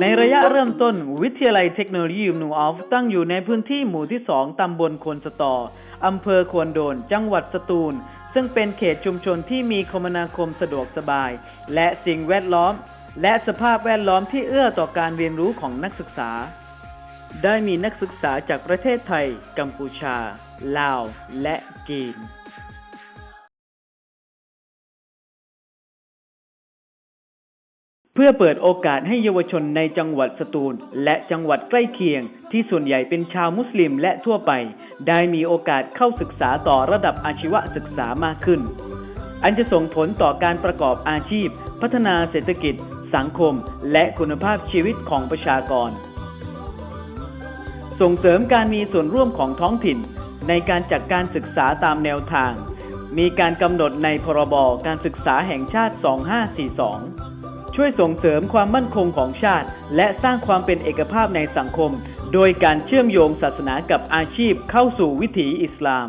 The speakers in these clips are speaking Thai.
ในระยะเริ่มต้น วิทยาลัยเทคโนโลยียูนูออฟตั้งอยู่ในพื้นที่หมู่ที่ 2 ตำบลควนสตอ อำเภอควนโดน จังหวัดสตูล ซึ่งเป็นเขตชุมชนที่มีคมนาคมสะดวกสบาย และสิ่งแวดล้อม และสภาพแวดล้อมที่เอื้อต่อการเรียนรู้ของนักศึกษา ได้มีนักศึกษาจากประเทศไทย กัมพูชา ลาว และจีน เพื่อเปิดโอกาสให้เยาวชนในจังหวัดสตูล และจังหวัดใกล้เคียง ที่ส่วนใหญ่เป็นชาวมุสลิมและทั่วไป ได้มีโอกาสเข้าศึกษาต่อระดับอาชีวศึกษามากขึ้น อันจะส่งผลต่อการประกอบอาชีพ พัฒนาเศรษฐกิจ สังคม และคุณภาพชีวิตของประชากร ส่งเสริมการมีส่วนร่วมของท้องถิ่น ในการจัดการศึกษาตามแนวทาง มีการกำหนดในพรบการศึกษาแห่งชาติ 2542 ช่วยส่งเสริมความมั่นคงของชาติ และสร้างความเป็นเอกภาพในสังคม โดยการเชื่อมโยงศาสนากับอาชีพเข้าสู่วิถีอิสลาม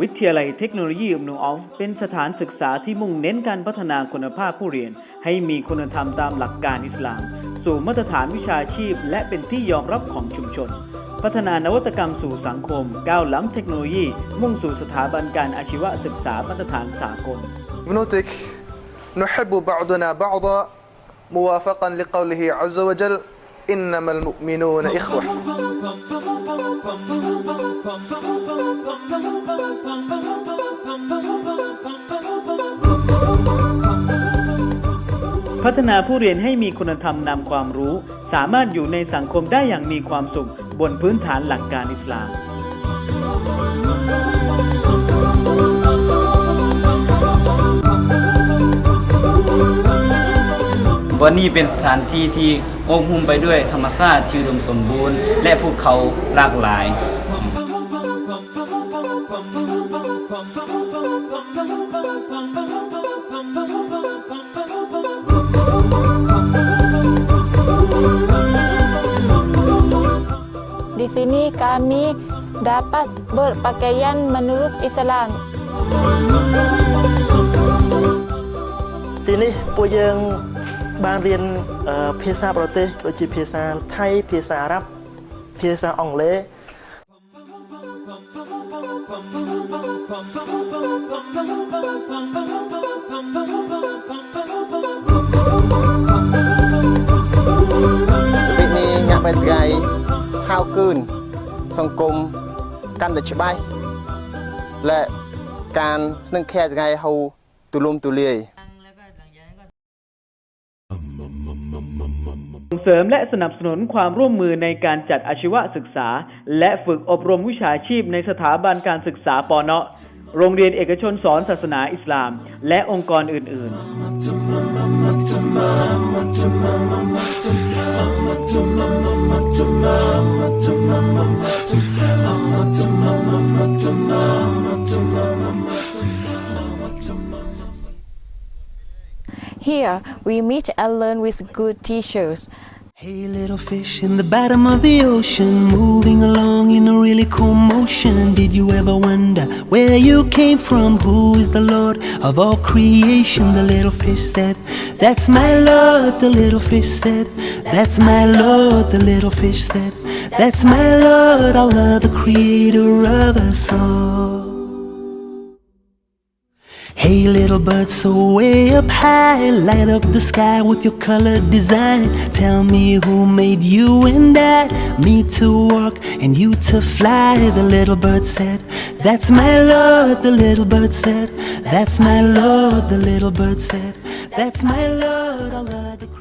วิทยาลัยเทคโนโลยีอุมนูออฟเป็นสถานศึกษาที่มุ่งเน้นการพัฒนาคุณภาพผู้เรียน ให้มีคุณธรรมตามหลักการอิสลาม สู่มาตรฐานวิชาชีพ และเป็นที่ยอมรับของชุมชน พัฒนานวัตกรรมสู่สังคม ก้าวล้ำเทคโนโลยี มุ่งสู่สถาบันการอาชีวศึกษามาตรฐานสากล بنوتك نحب بعضنا بعضا موافقا لقوله عز وجل อินนัมัลมุมินูนอิพัฒนาผู้เรียนให้มีคุณธรรมนำความรู้ สามารถอยู่ในสังคมได้อย่างมีความสุข บนพื้นฐานหลักการอิสลาม ว่านี่เป็นสถานที่ที่โอบหุ้มไปด้วยธรรมชาติที่อุดมสมบูรณ์ และภูเขาหลากหลาย Di sini kami dapat berpakaian menurut Islam. ทีนี้ปูยัง បានរៀនអឺភាសាប្រទេសដូចជាភាសាថៃភាសាអារ៉ាប់ភាសាអង់គ្លេស ពេលនេះញ៉ាំបែបថ្ងៃហៅគឿនសង្គមកាន់តែច្បាស់และការស្នឹងខែថ្ងៃហៅទូលំទូលាយ ส่งเสริมและสนับสนุนความร่วมมือในการจัดอาชีวศึกษา และฝึกอบรมวิชาชีพในสถาบันการศึกษาปอเนะโรงเรียนเอกชนสอนศาสนาอิสลาม และองค์กรอื่น ๆ Here we meet and learn with good teachers. Hey, little fish in the bottom of the ocean, moving along in a really cool motion. Did you ever wonder where you came from? Who is the Lord of all creation? The little fish said, That's my Lord. The little fish said, That's my Lord. The little fish said, That's my Lord, Allah, the creator of us all. Hey little bird, so way up high, light up the sky with your color design. Tell me who made you and I, me to walk and you to fly. The little bird said, That's my Lord. The little bird said, That's my Lord. The little bird said, That's my Lord. Allah.